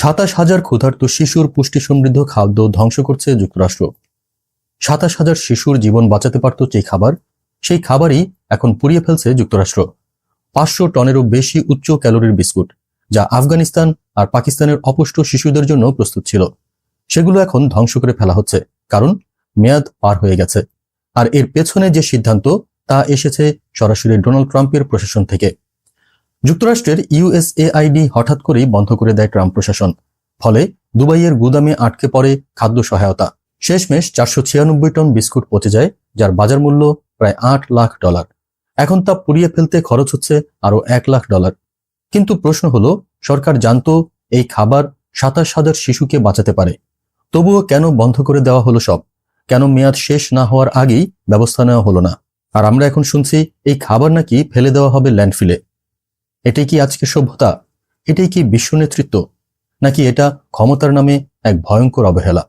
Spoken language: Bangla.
সাতাশ হাজার ক্ষুধার্ত শিশুর পুষ্টি সমৃদ্ধ খাদ্য ধ্বংস করছে যুক্তরাষ্ট্র। সাতাশ হাজার শিশুর জীবন বাঁচাতে পারত যে খাবার, সেই খাবারই এখন পুড়িয়ে ফেলছে যুক্তরাষ্ট্র। পাঁচশো টনেরও বেশি উচ্চ ক্যালোরির বিস্কুট, যা আফগানিস্তান আর পাকিস্তানের অপুষ্ট শিশুদের জন্য প্রস্তুত ছিল। সেগুলো এখন ধ্বংস করে ফেলা হচ্ছে, কারণ মেয়াদ পার হয়ে গেছে। আর এর পেছনে যে সিদ্ধান্ত, তা এসেছে সরাসরি ডোনাল্ড ট্রাম্পের প্রশাসন থেকে। যুক্তরাষ্ট্রের ইউএসএআইডি হঠাৎ করেই বন্ধ করে দেয় ট্রাম্প প্রশাসন। ফলে দুবাইয়ের গুদামে আটকে পড়ে খাদ্য সহায়তা। শেষমেশ চারশো ছিয়ানব্বই টন বিস্কুট পচে যায়, যার বাজার মূল্য প্রায় আট লাখ ডলার। এখন তা পুড়িয়ে ফেলতে খরচ হচ্ছে আরও এক লাখ ডলার। কিন্তু প্রশ্ন হলো, সরকার জানতো এই খাবার সাতাশ হাজার শিশুকে বাঁচাতে পারে। তবুও কেন বন্ধ করে দেওয়া হলো সব? কেন মেয়াদ শেষ না হওয়ার আগেই ব্যবস্থা নেওয়া হলো না? আর আমরা এখন শুনছি, এই খাবার নাকি ফেলে দেওয়া হবে ল্যান্ডফিলে। এটাই কি আজকে সভ্যতা? এটাই কি বিশ্ব নেতৃত্ব? নাকি এটা ক্ষমতার নামে এক ভয়ঙ্কর অবহেলা?